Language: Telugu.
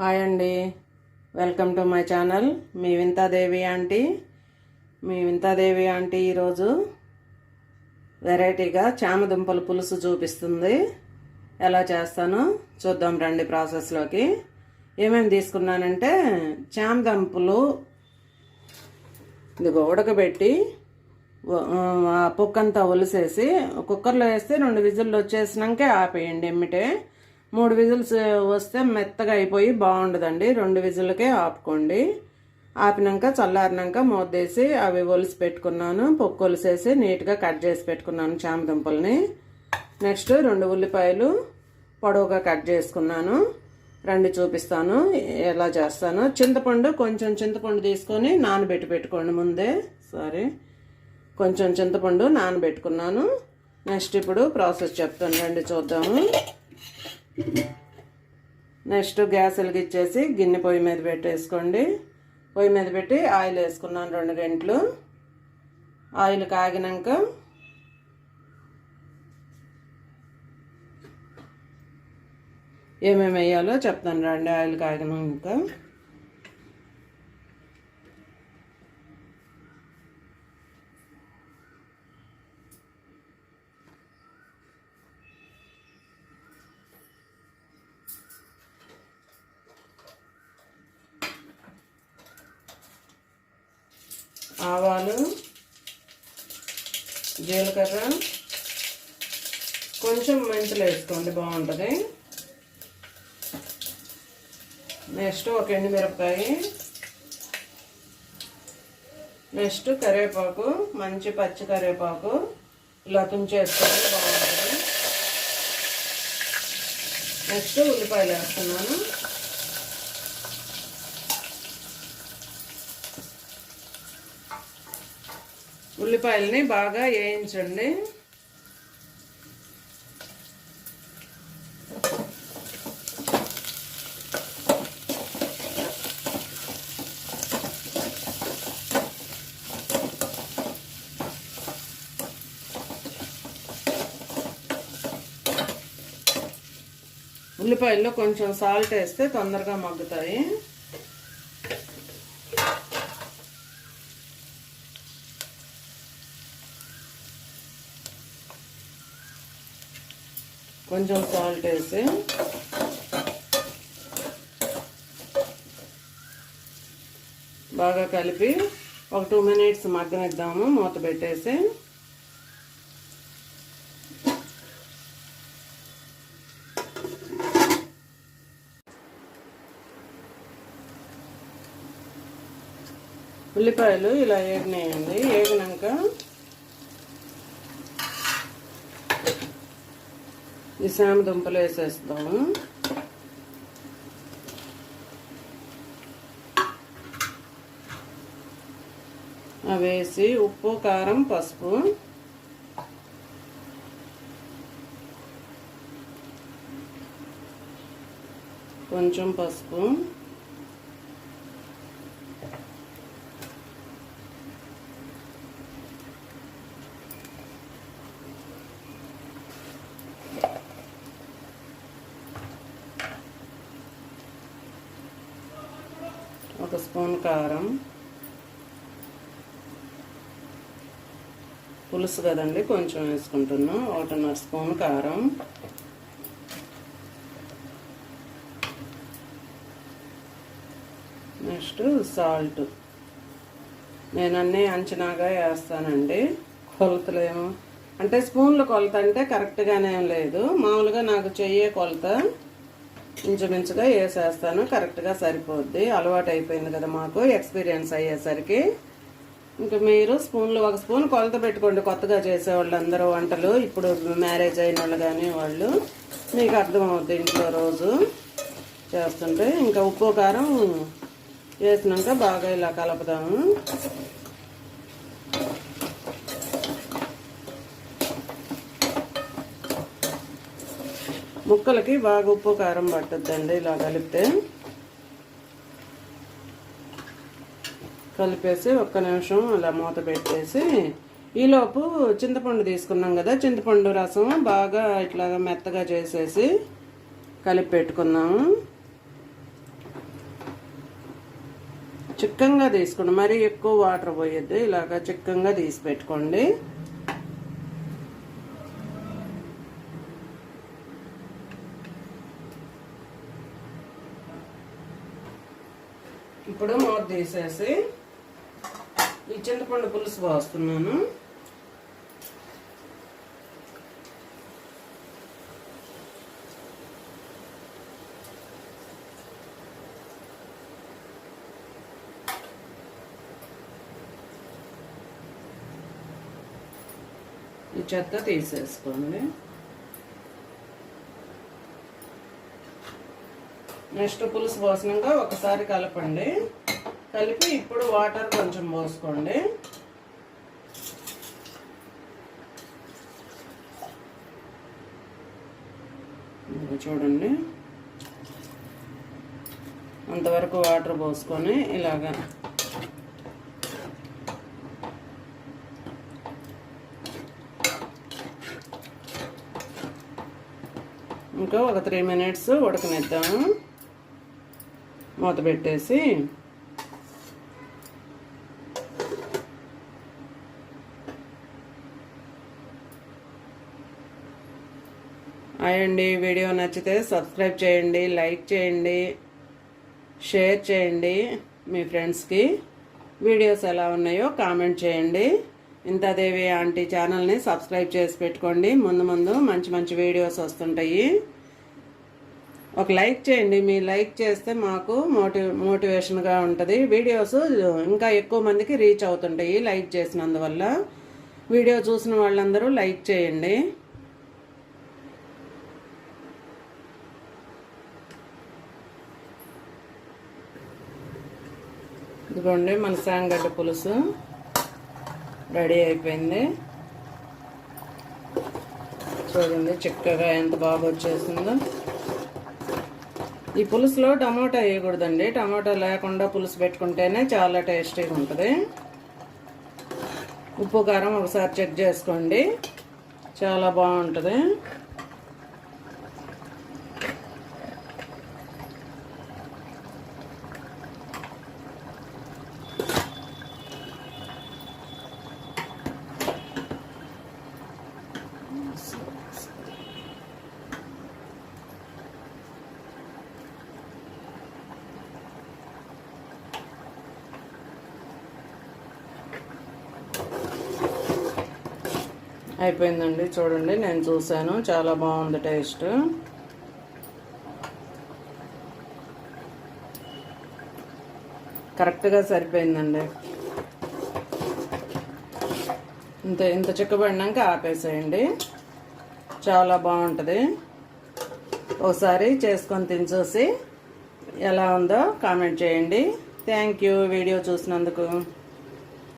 హాయ్ అండి. Welcome to my channel. Me Vinthadevi aunty. మీ వింతాదేవి ఆంటీ ఈరోజు వెరైటీగా చామదుంపల పులుసు చూపిస్తుంది. ఎలా చేస్తానో చూద్దాం రండి ప్రాసెస్లోకి ఏమేమి తీసుకున్నానంటే చామదుంపలు ఇదిగో ఉడకబెట్టి ఆ పొక్కంతా ఒలిసేసి కుక్కర్లో వేస్తే రెండు విజిల్లు వచ్చేసినాకే ఆపేయండి ఎమ్మిటే. మూడు విజిల్స్ వస్తే మెత్తగా అయిపోయి బాగుండదండి. రెండు విజిల్కే ఆపుకోండి. ఆపినాక చల్లారినాక మూతేసి అవి ఒలిసి పెట్టుకున్నాను. పొక్కు ఒలిసేసి నీట్గా కట్ చేసి పెట్టుకున్నాను చామదుంపల్ని నెక్స్ట్ రెండు ఉల్లిపాయలు పొడవుగా కట్ చేసుకున్నాను. రండి చూపిస్తాను ఎలా చేస్తాను. చింతపండు కొంచెం చింతపండు తీసుకొని నానబెట్టి పెట్టుకోండి ముందే. సారీ. కొంచెం చింతపండు నానబెట్టుకున్నాను. నెక్స్ట్ ఇప్పుడు ప్రాసెస్ చెప్తాను. రండి చూద్దాము. నెక్స్ట్ గ్యాస్ వెలిగించేసి గిన్నె పొయ్యి మీద పెట్టేసుకోండి. పొయ్యి మీద పెట్టి ఆయిల్ వేసుకున్నాను రెండు గంటలు. ఆయిల్ కాగినాక ఏమేమి వేయాలో చెప్తాను. రండి ఆయిల్ కాగినాక. ఆవాలు జీలకర్ర కొంచెం మెంతులు వేసుకోండి బాగుంటుంది. నెక్స్ట్ ఒక ఎండుమిరపకాయ. నెక్స్ట్ కరివేపాకు మంచి పచ్చి కరివేపాకు. ఇలా తుంచేసుకోండి బాగుంటుంది. నెక్స్ట్ ఉల్లిపాయలు వేస్తున్నాను. ఉల్లిపాయలని బాగా వేయించండి. ఉల్లిపాయల్లో కొంచెం సాల్ట్ వేస్తే తొందరగా మగ్గుతాయి. కొంచెం సాల్ట్ వేసి బాగా కలిపి ఒక టూ మినిట్స్ మగ్గనిద్దాము. మూత పెట్టేసి ఉల్లిపాయలు ఇలా ఏగినాయండి. ఏగినాక ఈ సామ దుంపలు వేసేస్తాము అవి వేసి ఉప్పు కారం పసుపు. కొంచెం పసుపు. ఒక స్పూన్ కారం పులుసు కదండి కొంచెం వేసుకుంటున్నాం. ఒకటిన్నర స్పూన్ కారం. Next salt. నేను అన్నీ అంచనాగా వేస్తానండి. కొలతలేమో. అంటే స్పూన్ల కొలత అంటే కరెక్ట్గానే ఏం లేదు. మామూలుగా నాకు చెయ్యే కొలత ఇంచుమించుగా వేసేస్తాను. కరెక్ట్గా సరిపోద్ది. అలవాటు అయిపోయింది కదా మాకు ఎక్స్పీరియన్స్ అయ్యేసరికి. ఇంకా మీరు స్పూన్లు ఒక స్పూన్ కొలత పెట్టుకోండి. కొత్తగా చేసేవాళ్ళు అందరూ వంటలు. ఇప్పుడు మ్యారేజ్ అయిన వాళ్ళు కానీ వాళ్ళు మీకు అర్థమవుద్ది ఇంట్లో రోజు చేస్తుంటే. ఇంకా ఉప్పు కారం వేసినాక బాగా ఇలా కలుపుదాము. ముక్కలకి బాగా ఉప్పు కారం పట్టుద్దండి ఇలా కలిపితే. కలిపేసి ఒక్క నిమిషం అలా మూత పెట్టేసి ఈలోపు చింతపండు తీసుకున్నాం కదా చింతపండు రసం బాగా ఇట్లాగా మెత్తగా చేసేసి కలిపి పెట్టుకున్నాము చిక్కంగా తీసుకోండి మరీ ఎక్కువ వాటర్ పోయొద్దు ఇలాగ చిక్కంగా తీసి పెట్టుకోండి. ఇప్పుడు మూత తీసేసి ఈ చింతపండు పులుసు పోస్తున్నాను. ఈ చెత్త తీసేసుకోండి. నెక్స్ట్ పులుసు పోసినాక ఒకసారి కలపండి. కలిపి ఇప్పుడు వాటర్ కొంచెం పోసుకోండి. చూడండి. అంతవరకు వాటర్ పోసుకొని ఇలాగా. ఇంకా ఒక త్రీ మినిట్స్ ఉడకనిద్దాము. మూత పెట్టేసి అయ్యండి వీడియో నచ్చితే సబ్స్క్రైబ్ చేయండి లైక్ చేయండి షేర్ చేయండి. మీ ఫ్రెండ్స్కి వీడియోస్ ఎలా ఉన్నాయో కామెంట్ చేయండి. ఇంతాదేవి ఆంటీ ఛానల్ని సబ్స్క్రైబ్ చేసి పెట్టుకోండి. ముందు ముందు మంచి మంచి వీడియోస్ వస్తుంటాయి. ఒక లైక్ చేయండి. మీ లైక్ చేస్తే మాకు మోటి మోటివేషన్గా ఉంటుంది. వీడియోస్ ఇంకా ఎక్కువ మందికి రీచ్ అవుతుంటాయి లైక్ చేసినందువల్ల. వీడియో చూసిన వాళ్ళందరూ లైక్ చేయండి. ఇదిగోండి మన సాంగడ్డ పులుసు రెడీ అయిపోయింది. చూడండి చిక్కగా ఎంత బాగా వచ్చేసిందో ఈ పులుసులో టమాటా వేయకూడదండి. టమాటా లేకుండా పులుసు పెట్టుకుంటేనే చాలా టేస్టీగా ఉంటుంది. ఉప్పు కారం ఒకసారి చెక్ చేసుకోండి. చాలా బాగుంటుంది. అయిపోయిందండి. చూడండి నేను చూశాను. చాలా బాగుంది టేస్ట్. కరెక్ట్గా సరిపోయిందండి. ఇంత ఇంత చిక్కబడినాక ఆపేసేయండి. చాలా బాగుంటుంది. ఒకసారి చేసుకొని తిని చూసి ఎలా ఉందో కామెంట్ చేయండి. థ్యాంక్ యూ వీడియో చూసినందుకు.